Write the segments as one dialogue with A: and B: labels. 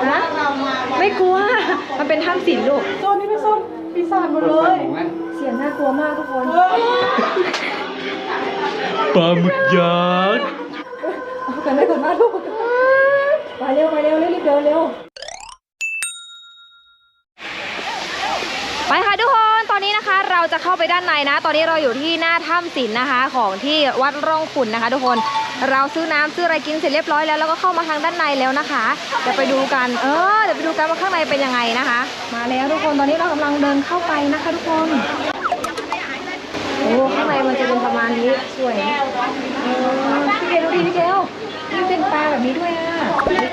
A: แต่ว่าเรามาวัน
B: ไม่กลัว มันเป็นถ้ำศิลป์ลูก
A: โซนนี้เป็นโซนปีศาจหมดเลย
B: เสียงน่ากลัวมากทุกคน
A: เฮ้ย
C: ปลาหมึกยักษ์
B: เอากันได้ก่อนมาลูกมาเร็วมาเร็วเร็วรีบเดินเร็ว ไปค่ะทุกคน ตอนนี้นะคะ เราจะเข้าไปด้านในนะ ตอนนี้เราอยู่ที่หน้าถ้ำศิลป์นะคะ ของที่วัดร่องขุนนะคะ ทุกคน เราซื้อน้ำซื้ออะไรกินเสร็จเรียบร้อยแล้วแล้วก็เข้ามาทางด้านในแล้วนะคะเดี๋ยวไปดูกันเออเดี๋ยวไปดูกันว่าข้างในเป็นยังไงนะคะ มาแล้วทุกคนตอนนี้เรากำลังเดินเข้าไปนะคะทุกคนโอ้ข้างในมันจะเป็นประมาณนี้สวยเออพี่เกลดูดิพี่เกลนี่เป็นปลาแบบนี้ด้วยอะ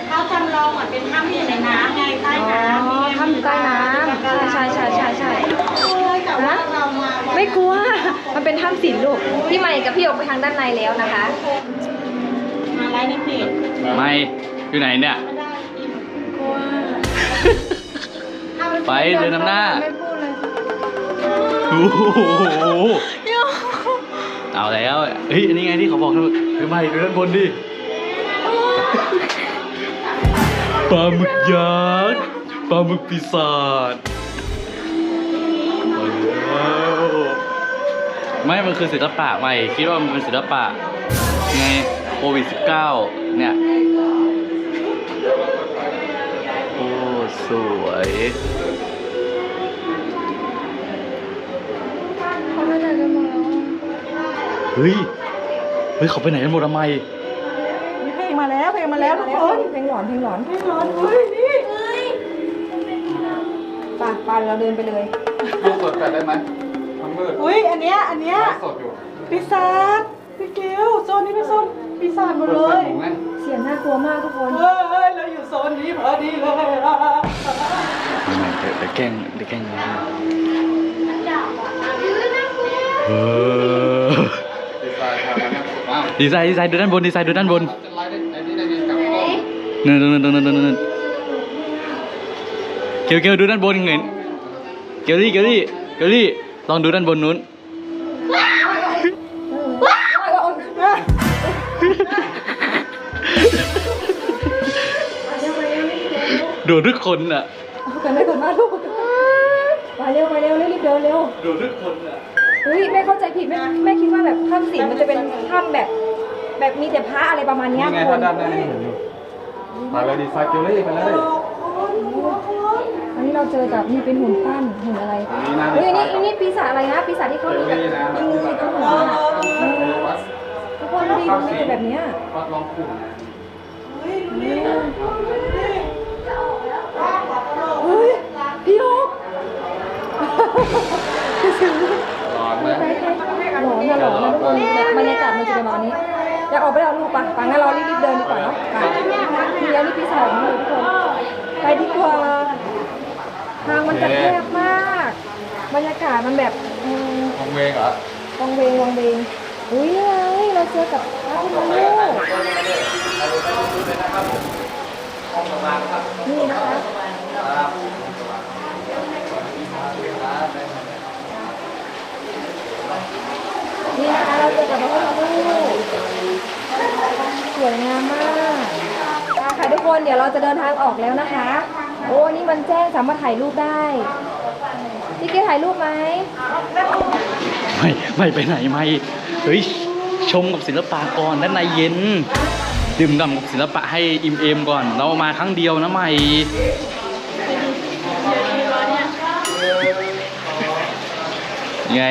A: เขาจำลองเหมือนเป็นถ้ำที่อยู่ในน้ำไงใต้
B: อ๋อ
A: น้ำนี่ไง
B: ถ้ำอยู่ใต้น้ำใช่ใช่ใช่ใช่ใช่
A: แต่ว่าเรามาวัน
B: ไม่กลัว มันเป็นถ้ำศิลป์ลูก พี่ใหม่กับพี่ออกไปทางด้านในแล้วนะคะ
A: มา ไลฟ์ในเพจ
C: ไม่อยู่ไหนเนี่ย
B: กลัว
C: ไปเดินนำหน้า
B: ไม่พูดเลย
C: โอ้โหเอาแล้วเฮ้ยอันนี้ไงที่เขาบอกนะคือไม่ดูด้านบนดิปลาหมึกยักษ์ปลาหมึกปีศาจเอาแล้วไม่มันคือศิลปะใหม่คิดว่ามันเป็นศิลปะไงโค วิด -19 เนี่ย โอ้ สวย
B: เขาไม่ได้กันหมดแล้ว
C: เฮ้ย เฮ้ย เขาไปไหนกันหมดทำไม
A: เพลงมาแล้วเพลงมาแล้วทุกคน
B: เพลงหลอนเพลงหลอน
A: เพลงร้อนเฮ้ยนี่
B: ไป่ะป่ะเราเดินไปเลย
D: ลูกสดแปดได้ไหมมันมืด
A: อุ้ยอันเนี้ยอันเนี้ย
D: ไลฟ์สดอยู่
A: ปีศาจพี่เกลโซนนี้เป็นโซน ปีศาจหมดเล
D: เปิด
A: ย
D: หมูไง
B: เสียงน่ากลัวมากทุกคน
A: เฮ้ยเฮ้ยเราอยู่โซนนี้พอดีเลย
C: ไม่ไม่เดี๋ยวเดี๋ยวแกล้งเดี๋ยวแกล้งนะเออ
D: ดีไซน์ทำนะอ้าว
C: ดีไซน์ดีไซน์ดูด้านบนดีไซน์ดูด้านบน
D: จะไลฟ์ได้ไอ้นี่ได้ไงกับกล้อง
C: นั่นนั่นนั่นนั่นนั่นนั่นเกลเกลดูด้านบนเห็นเกลลี่เกลลี่เกลลี่ลองดูด้านบนนู้น โดนทุกคนอะ
B: เอากันได้ก่อนมาลูกมาเร็วมาเร็วเร็วรีบเดินเร็ว
C: โดนทุกคนอะ
B: เฮ้ยแม่เข้าใจผิดแม่แม่คิดว่าแบบถ้ำศิลป์มันจะเป็นถ้ำแบบ แบบมีแต่พระอะไรประมาณเนี้
D: นี่
B: ย
D: ไง
B: คุ
D: ถ้า
B: ณ
D: ด้านหน้านี่เห็นอยู่มาเลยดีไซน์เกลลี่ไปเลย
B: อันนี้เราเจอกับนี่เป็นหุ่นปั้นหุ่นอะไร
D: อันนี้นะ
B: เฮ้ยอันนี้อันนี้ปีศาจอะไรนะปีศาจที่เขามีแบบมีมือติดกับหัวอะเออ
D: วัด
B: ทุกคนดูดิมันเป็นแบบเนี้ย
D: วัดลองขุ่น
B: เฮ้ยพี่โอ๊ค
D: ร้อนไหม
B: หลอนนะหลอนนะทุกคนแบบบรรยากาศมันจะเป็นแบบนี้อยากออกไปเอาลูกปะปังงั้นเรารีบๆเดินดีกว่าเนาะไปมีแล้วนี่ปีศาจนี่ทุกคนไปดีกว่าทางมันจะแคบมาก บรรยากาศมันแบบอืม
D: มองเวงเหรอ
B: วงเวงวงเวงอุ้ยเราเจอกับพระพุทธรูปนี่นะคะ นี่นะคะเราเจอกับพระพุทธรูปสวยงามมากค่ะทุกคนเดี๋ยวเราจะเดินทางออกแล้วนะคะ โอ้นี่มันแจ้งสามารถถ่ายรูปได้พี่เกถ่ายรูปไหม
C: ไม่ไม่ไปไหนไม่เฮ้ยชมกับศิลปะก่อนด้านในเย็น ดื่มด่ำกับศิลปะให้อิ่มเอมก่อน เรามาครั้งเดียวนะไม่ ยังไง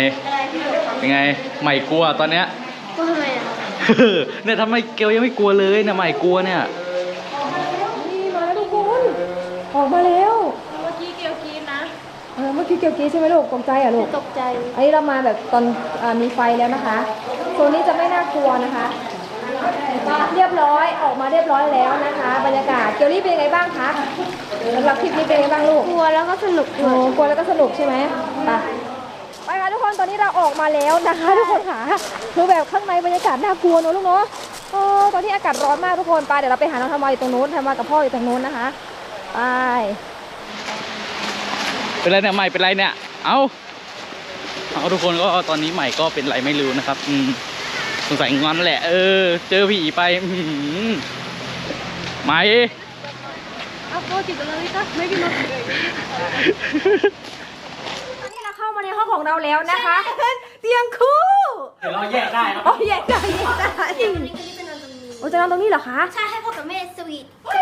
C: ยังไง ใหม่กลัวตอนเนี้ย
E: ก็ทำไมอะ
C: เนี่ยทำไมเกลยังไม่กลัวเลยเนี่ยใหม่กลัวเนี่ย
B: นี่มาแล้วทุกคนออกมาแล้ว
E: เมื่อกี้เกียวกีนนะ
B: เออเมื่อกี้เกี่ยวกี้ใช่ไหมลูกตกใจอะลูก
E: ตกใจ
B: อันนี้เรามาแบบตอนอามีไฟแล้วนะคะโซนนี้จะไม่น่ากลัวนะคะเรียบร้อยออกมาเรียบร้อยแล้วนะคะ บรรยากาศเกียวลี่เป็นยังไงบ้างคะสำหรับคลิปนี้เป็นยังไงบ้างลูก
E: กลัวแล้วก็สนุก
B: โอ้กลัวแล้วก็สนุกใช่ไหมไปไป ค่ะทุกคนตอนนี้เราออกมาแล้วนะคะทุกคนค่ะคือแบบข้างในบรรยากาศน่ากลัวเนอะลูกเนาะโอ้ตอนนี้อากาศร้อนมากทุกคนไปเดี๋ยวเราไปหาน้องธรรมะอยู่ตรงนู้นธรรมะกับพ่ออยู่ตรงนู้นนะคะไป
C: เป็นไรเนี่ยใหม่เป็นไรเนี่ย เอาเอาทุกคนก็ตอนนี้ใหม่ก็เป็นไรไม่รู้นะครับ อืมสงสัยงอนแหละ เออ เจอผีไปอื้อหือใหม่
B: นี่เรา เข้ามาในห้องของเราแล้วนะคะเตียงคู่
C: เดี๋ยวเราแยกได้นะ
B: โอ้ยแยกได้แยกได้
E: วันนี้ก็นี่เป็นนอนตรงนี้
B: โอ้จะนอนตรงนี้เหรอคะ
E: ใช่ให้พ่อกับแม่สวีท
B: โอ้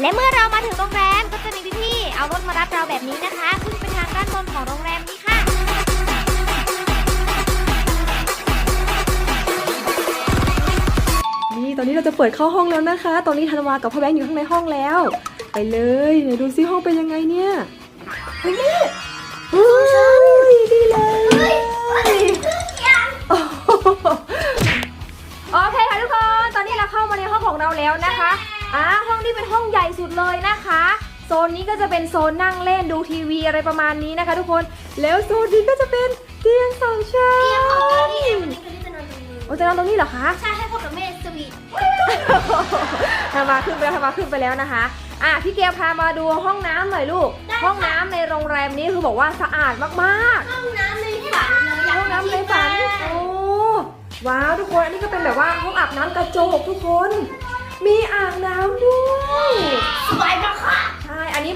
E: และเมื่อเรามาถึงโรงแรมก็จะมีพี่ๆเอารถมารับเราแบบนี้นะคะขึ้นไปทางด้านบนของโรงแรมนี้ค่ะ
A: นี่ตอนนี้เราจะเปิดเข้าห้องแล้วนะคะ ตอนนี้ธันวากับพ่อแบงค์อยู่ข้างในห้องแล้ว ไปเลยไหนดูซิห้องเป็นยังไงเนี่ยเฮ้ย เลย
B: นะคะ โซนนี้ก็จะเป็นโซนนั่งเล่นดูทีวีอะไรประมาณนี้นะคะ ทุกคน
A: แล้วโซนนี้ก็จะเป็นเตียงสองชั้น
E: เตียงของเรานี่เองวันนี้ก็นี่จะนอนตรงนี้
B: โอ้จะนอนตรงนี้เหรอคะ
E: ใช่ให้พ่อกับแม่สวีท
B: ทามาขึ้นไปแล้วทามาขึ้นไปแล้วนะคะอะพี่เกลพามาดูห้องน้ำหน่อยลูก ห้องน้ำในโรงแรมนี้คือบอกว่าสะอาดมาก
E: ห้องน้ำในฝันเลยอยาก
B: ๆ ห้องน้ำในฝันโอ้ว้าวทุกคนอันนี้ก็เป็นแบบว่าห้องอาบน้ำกระจกทุกคน มีอ่างน้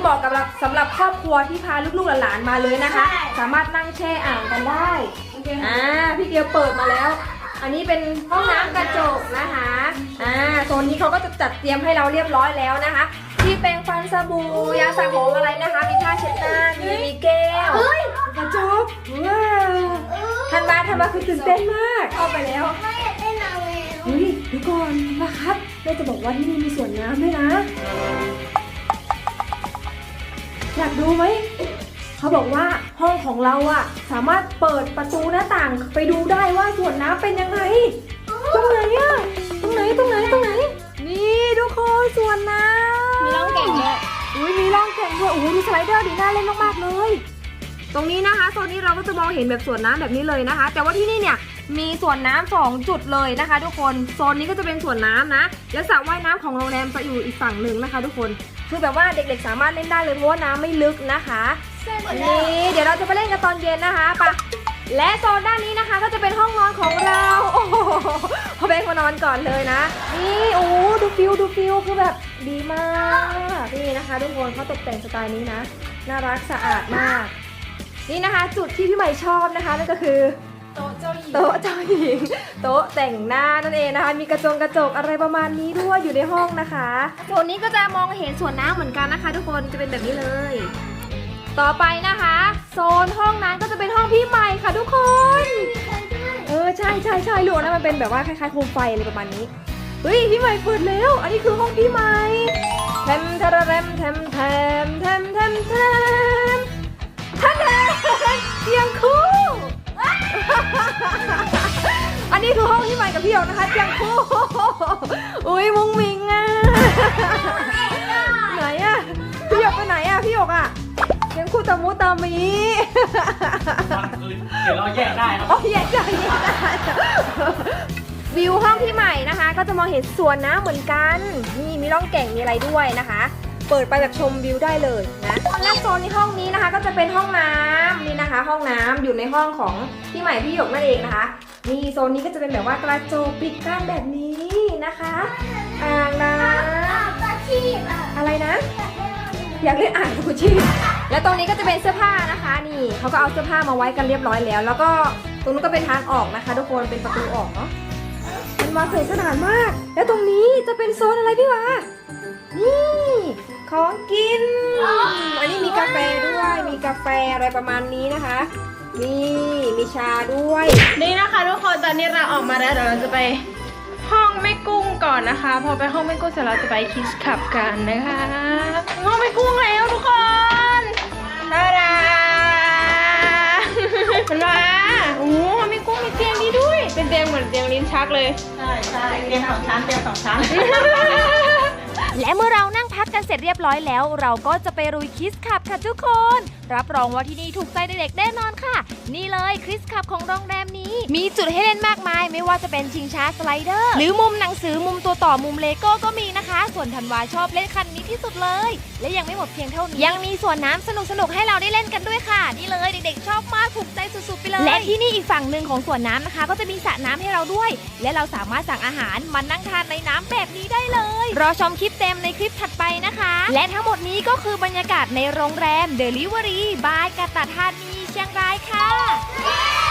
B: เหมาะกับสำหรับครอบครัวที่พาลูกๆหลานๆมาเลยนะคะ
E: ใช่
B: สามารถนั่งแช่อ่างกันได้อ่าพี่เกียวเปิดมาแล้ว อันนี้เป็นห้องน้ำกระจกนะคะอ่าโซนนี้เขาก็จะจัดเตรียมให้เราเรียบร้อยแล้วนะคะ ที่แปรงฟันสบู่ยาสระผมอะไรนะคะมีผ้าเช็ดหน้ามีมีแก้วกระจกว้าวทันมาทันมาคือตื่นเต้นมากเข้าไปแล้ว
E: ไม่อยากเล่นเอาเอง
A: เฮ้ยเดี๋ยวก่อนนะครับเราจะบอกว่าที่นี่มีสวนน้ำด้วยนะ อยากดูไหม เขาบอกว่าห้องของเราอะสามารถเปิดประตูหน้าต่างไปดูได้ว่าสวนน้ำเป็นยังไง ตรงไหนอะตรงไหนตรงไหนตรงไหน นี่ทุกคนสวนน้ำ
E: มีร่องแก่งด้วย
A: อุ้ยมีร่องแก่งด้วยโอ้โหมีสไลเดอร์ดีน่าเล่นมากๆเลย
B: ตรงนี้นะคะโซนนี้เราก็จะมองเห็นแบบสวนน้ำแบบนี้เลยนะคะ แต่ว่าที่นี่เนี่ย มีสวนน้ำสองจุดเลยนะคะ ทุกคนโซนนี้ก็จะเป็นสวนน้ำนะ แล้วสระว่ายน้ำของโรงแรมจะอยู่อีกฝั่งหนึ่งนะคะ ทุกคนคือแบบว่าเด็กๆ สามารถเล่นได้เลยเพราะว่าน้ำไม่ลึกนะคะ
E: เส้นหมดแล้ว
B: นี่เดี๋ยวเราจะไปเล่นกันตอนเย็นนะคะไปะและโซนด้านนี้นะคะก็จะเป็นห้องนอนของเรา โอ้โหพอแบงค์มานอนก่อนเลยนะ นี่โอ้โหดูฟิวดูฟิวคือแบบดีมาก นี่นะคะทุกคนเขาตกแต่งสไตล์นี้นะ น่ารักสะอาดมาก นี่นะคะจุดที่พี่ใหม่ชอบนะคะนั่นก็คือ
E: โต๊ะเจ้าหญิง
B: โต๊ะเจ้าหญิง โต๊ะแต่งหน้านั่นเองนะคะ มีกระจงกระจกอะไรประมาณนี้ด้วยอยู่ในห้องนะคะส่วนนี้ก็จะมองเห็นสวนน้ำเหมือนกันนะคะ ทุกคนจะเป็นแบบนี้เลย ต่อไปนะคะ โซนห้องนั้นก็จะเป็นห้องพี่ใหม่ค่ะทุกคน เออใช่ใช่ใช่ลูกนะมันเป็นแบบว่าคล้ายๆโคมไฟอะไรประมาณนี้เฮ้ยพี่ใหม่เปิดแล้ว อันนี้คือห้องพี่ใหม่แทมทะระแรมแทมแทมแทมแทมแทมท่านแทมเตียงคู่ อันนี้คือห้องพี่ใหม่กับพี่หยกนะคะเตียงคู่ อุ้ยมุ้งมิงอะ ไหนอะ พี่หยกไปไหนอะ พี่หยกอะเตียงคู่ตามูตามี
C: เดี๋ยวเราแยกได้นะ
B: โอ้ยใหญ่ใหญ่วิวห้องพี่ใหม่นะคะ ก็จะมองเห็นสวนน้ำเหมือนกัน นี่มีร่องแก่งมีอะไรด้วยนะคะ เปิดไปแบบชมวิวได้เลยนะและโซนในห้องนี้นะคะ ก็จะเป็นห้องน้ำนี่นะคะ ห้องน้ำอยู่ในห้องของพี่ใหม่พี่หยกนั่นเองนะคะนี่โซนนี้ก็จะเป็นแบบว่ากระจกปิดกั้นแบบนี้นะคะอ่างน้ำอะไรนะอยากเล่นอ่างกูชีและตรงนี้ก็จะเป็นเสื้อผ้านะคะ นี่เขาก็เอาเสื้อผ้ามาไว้กันเรียบร้อยแล้ว แล้วก็ตรงนู้นก็เป็นทางออกนะคะ ทุกคนเป็นประตูออกเนาะมันมาสวยสนานมาก แล้วตรงนี้จะเป็นโซนอะไรพี่วะนี่ ของกิน อันนี้มีกาแฟด้วย มีกาแฟอะไรประมาณนี้นะคะ นี่มีชาด้วย
A: นี่นะคะทุกคน ตอนนี้เราออกมาแล้วเดี๋ยวเราจะไปห้องแม่กุ้งก่อนนะคะ พอไปห้องแม่กุ้งเสร็จเราจะไปคิสขับกันนะคะห้องแม่กุ้งแล้วทุกคนตาดามันมาโอ้โหห้องแม่กุ้งมีเตียงดีด้วย เป็นเตียงเหมือนเตียงลิ้นชักเลย
F: ใช่ใช่เตียงสองชั้นเตียงสองชั้น
G: และเมื่อเรานั่งพักกันเสร็จเรียบร้อยแล้ว เราก็จะไปรุยคิสขับค่ะทุกคน รับรองว่าที่นี่ถูกใจเด็กๆแน่นอนค่ะ นี่เลยคริสขับของโรงแรมนี้ มีจุดให้เล่นมากมาย ไม่ว่าจะเป็นชิงช้าสไลเดอร์ หรือมุมหนังสือมุมตัวต่อมุมเลโก้ก็มีนะคะ ส่วนธันวาชอบเล่นคันนี้ที่สุดเลย และยังไม่หมดเพียงเท่านี้ยังมีสวนน้ำสนุกๆให้เราได้เล่นกันด้วยค่ะ นี่เลยเด็กๆ ชอบมากถู และที่นี่อีกฝั่งหนึ่งของสวนน้ำนะคะ ก็จะมีสระน้ำให้เราด้วย และเราสามารถสั่งอาหารมานั่งทานในน้ำแบบนี้ได้เลย รอชมคลิปเต็มในคลิปถัดไปนะคะ และทั้งหมดนี้ก็คือบรรยากาศในโรงแรม Delivery by กาตาธานีเชียงรายค่ะ